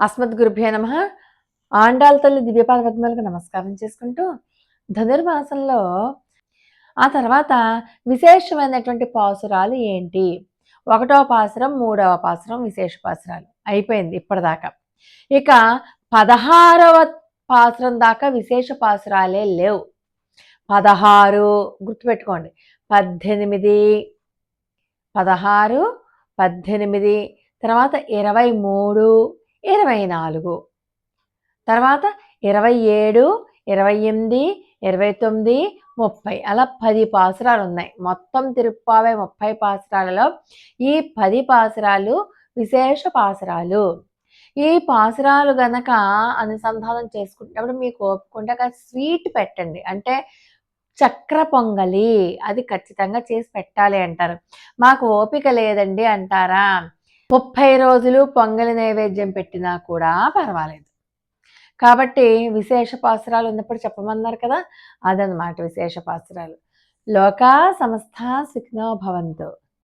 అస్మద్గురుభ్యో నమ. ఆండాల తల్లి దివ్యపాద పద్మాలకు నమస్కారం చేసుకుంటూ ధనుర్మాసంలో ఆ తర్వాత విశేషమైనటువంటి పాసురాలు ఏంటి? ఒకటవ పాసురం మూడవ పాసురం విశేష పాసురాలు. అయిపోయింది ఇప్పటిదాకా. ఇక పదహారవ పాసురం దాకా విశేష పాసురాలే లేవు. పదహారు గుర్తుపెట్టుకోండి. పద్దెనిమిది పదహారు పద్దెనిమిది తర్వాత ఇరవై మూడు ఇరవై నాలుగు. తర్వాత ఇరవై ఏడు ఇరవై ఎనిమిది ఇరవై తొమ్మిది ముప్పై. అలా పది పాసురాలు ఉన్నాయి మొత్తం తిరుప్పావే ముప్పై పాసురాలలో. ఈ పది పాసురాలు విశేష పాసురాలు. ఈ పాసురాలు గనక అనుసంధానం చేసుకుంటప్పుడు మీకు ఒప్పుకుంటే స్వీట్ పెట్టండి. అంటే చక్ర పొంగలి అది ఖచ్చితంగా చేసి పెట్టాలి అంటారు. మాకు ఓపిక లేదండి అంటారా? ముప్పై రోజులు పొంగలి నైవేద్యం పెట్టినా కూడా పర్వాలేదు. కాబట్టి విశేష పాసురాలు ఉన్నప్పుడు చెప్పమన్నారు కదా అదనమాట విశేష పాసురాలు లోకా సంస్థ సుఖినో భవంతో.